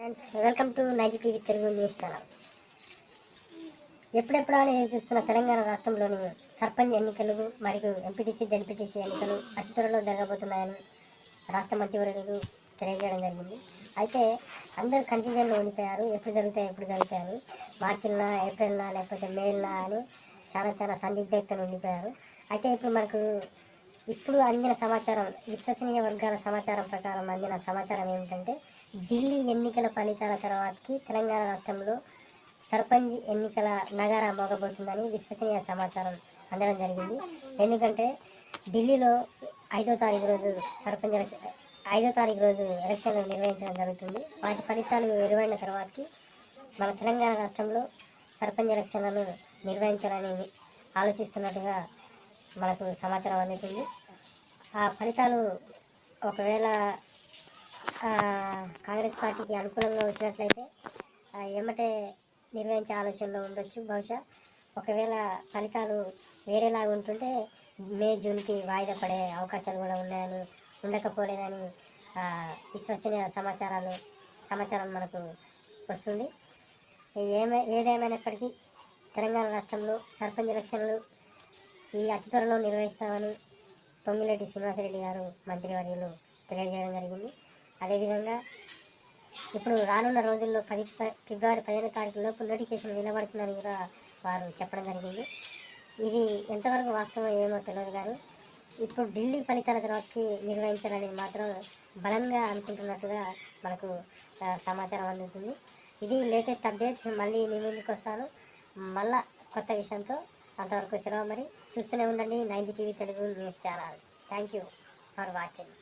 Friends welcome to ninety TV Telugu news channel ఎప్పుడెప్పుడా అని చూస్తున్న తెలంగాణ రాష్ట్రంలోని సర్పంచ్ ఎన్నికలు మరియు ఎంపీటీసీ జడ్పీటీసీ ఎన్నికలు అతి త్వరలో జరగబోతున్నాయని రాష్ట్ర మంత్రివర్యులు తెలియజేయడం జరిగింది. అయితే అందరూ కన్ఫ్యూజన్లో ఉండిపోయారు. ఎప్పుడు జరుగుతాయి ఎప్పుడు జరుగుతాయని మార్చిల్నా ఏప్రిల్నా లేకపోతే మేల్నా అని చాలా చాలా సందిగ్ధతలు ఉండిపోయారు. అయితే ఇప్పుడు మనకు ఇప్పుడు అందిన సమాచారం విశ్వసనీయ వర్గాల సమాచారం ప్రకారం అందిన సమాచారం ఏమిటంటే ఢిల్లీ ఎన్నికల ఫలితాల తర్వాతకి తెలంగాణ రాష్ట్రంలో సర్పంచ్ ఎన్నికల నగార మోగబోతుందని విశ్వసనీయ సమాచారం అందడం జరిగింది. ఎందుకంటే ఢిల్లీలో ఐదో తారీఖు రోజు సర్పంచ్ ఐదో తారీఖు రోజు ఎలక్షన్లు నిర్వహించడం జరుగుతుంది. వాటి ఫలితాలు వెలువడిన తర్వాతకి మన తెలంగాణ రాష్ట్రంలో సర్పంచ్ ఎలక్షన్లను నిర్వహించాలని ఆలోచిస్తున్నట్టుగా మనకు సమాచారం అందుతుంది. ఆ ఫలితాలు ఒకవేళ కాంగ్రెస్ పార్టీకి అనుకూలంగా వచ్చినట్లయితే ఏమంటే నిర్వహించే ఆలోచనలో ఉండొచ్చు. బహుశా ఒకవేళ ఫలితాలు వేరేలాగా ఉంటుంటే మే జూన్కి వాయిదా పడే అవకాశాలు కూడా ఉన్నాయని ఉండకపోలేదని విశ్వసనీయ సమాచారాలు సమాచారం మనకు వస్తుంది. ఏమై ఏదేమైనప్పటికీ తెలంగాణ రాష్ట్రంలో సర్పంచ్ ఎలక్షన్లు ఈ అతి త్వరలో నిర్వహిస్తామని పొంగిరెడ్డి శ్రీనివాసరెడ్డి గారు మంత్రివర్యులు తెలియజేయడం జరిగింది. అదేవిధంగా ఇప్పుడు రానున్న రోజుల్లో పది ఫిబ్రవరి పదిహేను తారీఖు లోపు నోటిఫికేషన్ నిలబడుతుందని కూడా వారు చెప్పడం జరిగింది. ఇది ఎంతవరకు వాస్తవం ఏమో తెలియదు కానీ ఇప్పుడు ఢిల్లీ ఫలితాల తర్వాతకి నిర్వహించాలని మాత్రం బలంగా అనుకుంటున్నట్టుగా మనకు సమాచారం అందుతుంది. ఇది లేటెస్ట్ అప్డేట్స్ మళ్ళీ మీ ముందుకు వస్తాను మళ్ళా కొత్త విషయంతో అంతవరకు సెలవు మరి. చూస్తూనే ఉండండి. Ninety TV Telugu news channel. Thank you for watching.